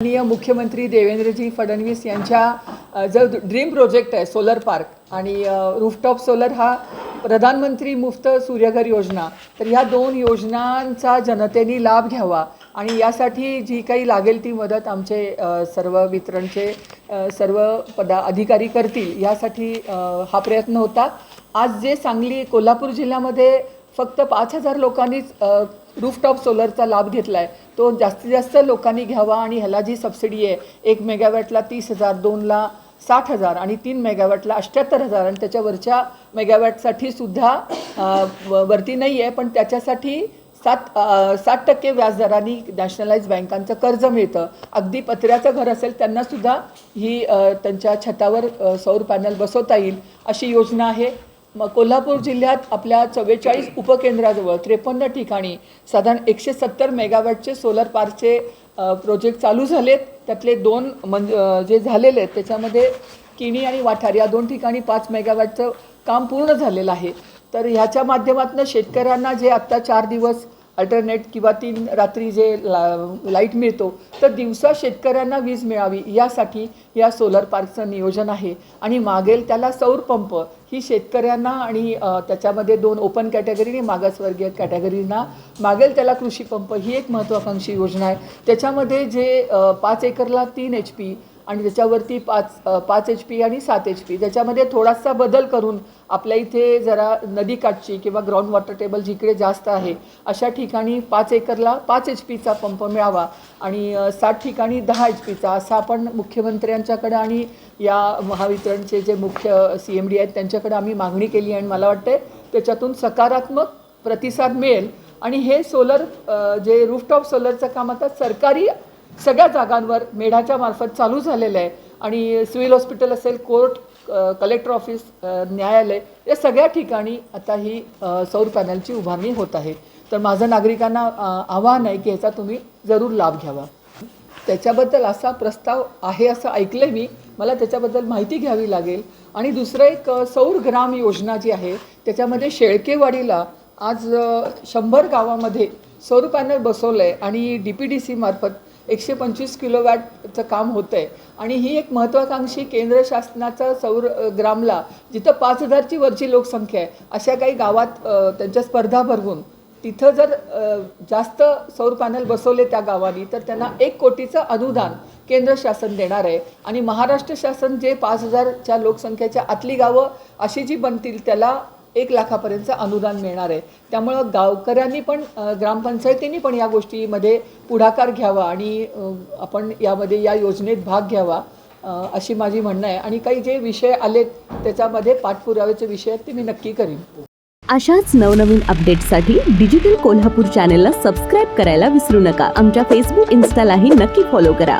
माननीय मुख्यमंत्री देवेंद्रजी फडणवीस यांच्या जो ड्रीम प्रोजेक्ट आहे सोलर पार्क आणि रूफटॉप सोलर हा प्रधानमंत्री मुफ्त सूर्यघर योजना तर ह्या दोन योजनांचा जनतेने लाभ घ्यावा आणि यासाठी जी काही लागेल ती मदत आमचे सर्व वितरणचे सर्व पदा अधिकारी करतील यासाठी हा प्रयत्न होता. आज जे सांगली कोल्हापूर जिल्ह्यामध्ये फक्त पाच हजार लोकांनीच रूफटॉप सोलरचा लाभ घेतला आहे तो जास्तीत जास्त लोकांनी घ्यावा आणि ह्याला जी सबसिडी आहे एक मेगावॅटला तीस हजार दोनला साठ हजार आणि तीन मेगावॅटला अठ्ठ्याहत्तर हजार आणि त्याच्यावरच्या मेगावॅटसाठी सुद्धा व- वरती नाही आहे पण त्याच्यासाठी सात सात टक्के व्याजदराने नॅशनलाइज बँकांचं कर्ज मिळतं. अगदी पत्र्याचं घर असेल त्यांनासुद्धा ही त्यांच्या छतावर सौर पॅनल बसवता येईल अशी योजना आहे. मग कोल्हापूर जिल्ह्यात आपल्या चव्वेचाळीस उपकेंद्राजवळ त्रेपन्न ठिकाणी साधारण एकशे सत्तर मेगावॅटचे सोलर पार्कचे प्रोजेक्ट चालू झालेत. त्यातले दोन मन जे झालेले आहेत त्याच्यामध्ये किणी आणि वाठार या दोन ठिकाणी पाच मेगावॅटचं काम पूर्ण झालेलं आहे. तर ह्याच्या माध्यमातून शेतकऱ्यांना जे आत्ता चार दिवस अल्टरनेट किंवा तीन रात्री जे ला लाइट मिळतो तर दिवसा शेतकऱ्यांना वीज मिळावी यासाठी या सोलर पार्कचं नियोजन आहे. आणि मागेल त्याला सौर पंप. ही शेतकऱ्यांना आणि त्याच्यामध्ये दोन ओपन कॅटेगरी आणि मागासवर्गीय कॅटेगरींना मागेल त्याला कृषी पंप. ही एक महत्त्वाकांक्षी योजना आहे. त्याच्यामध्ये जे पाच एकरला तीन एच पी आणि त्याच्यावरती पाच पाच एच पी आणि सात एच पी त्याच्यामध्ये थोडासा बदल करून आपल्या इथे जरा नदीकाठची किंवा ग्राउंड वॉटर टेबल जिकडे जास्त आहे अशा ठिकाणी पाच एकरला पाच एच पीचा पंप मिळावा. आणि सात ठिकाणी दहा एच पीचा असा आपण मुख्यमंत्र्यांच्याकडे आणि या महावितरणचे जे मुख्य सी एम डी आहेत त्यांच्याकडे आम्ही मागणी केली आणि मला वाटते त्याच्यातून सकारात्मक प्रतिसाद मिळेल. आणि हे सोलर जे रूफटॉप सोलरचं काम आता सरकारी सगळ्या जागांवर मेढाच्या मार्फत चालू झालेलं आहे. आणि सिव्हिल हॉस्पिटल असेल कोर्ट कलेक्टर ऑफिस न्यायालय या सगळ्या ठिकाणी आता ही सौर पॅनलची उभारणी होत आहे. तर माझं नागरिकांना आव्हान आहे की ह्याचा तुम्ही जरूर लाभ घ्यावा. त्याच्याबद्दल असा प्रस्ताव आहे असं ऐकलं मी. मला त्याच्याबद्दल माहिती घ्यावी लागेल. आणि दुसरं एक सौर ग्राम योजना जी आहे त्याच्यामध्ये शेळकेवाडीला आज शंभर गावामध्ये सौर पॅनल बसवलं आहे आणि डी पी डी सीमार्फत एकशे पंचवीस किलोवॅटचं काम होतं आहे आणि ही एक महत्त्वाकांक्षी केंद्र शासनाचा सौर ग्रामला जिथं पाच हजारची वरची लोकसंख्या आहे अशा काही गावात त्यांच्या स्पर्धा भरवून तिथं जर जास्त सौर पॅनल बसवले त्या गावांनी तर त्यांना एक कोटीचं अनुदान केंद्र शासन देणार आहे. आणि महाराष्ट्र शासन जे पाच हजारच्या लोकसंख्येच्या आतली गावं अशी जी बनतील त्याला एक लाखापर्यंतचं अनुदान मिळणार आहे. त्यामुळं गावकऱ्यांनी पण ग्रामपंचायतींनी पण या गोष्टीमध्ये पुढाकार घ्यावा आणि आपण यामध्ये या योजनेत भाग घ्यावा अशी माझी म्हणणं आहे. आणि काही जे विषय आलेत त्याच्यामध्ये पाठपुराव्याचे विषय आहेत ते मी नक्की करीन. अशाच नवनवीन अपडेट्ससाठी डिजिटल कोल्हापूर चॅनेलला सबस्क्राईब करायला विसरू नका. आमच्या फेसबुक इन्स्टालाही नक्की फॉलो करा.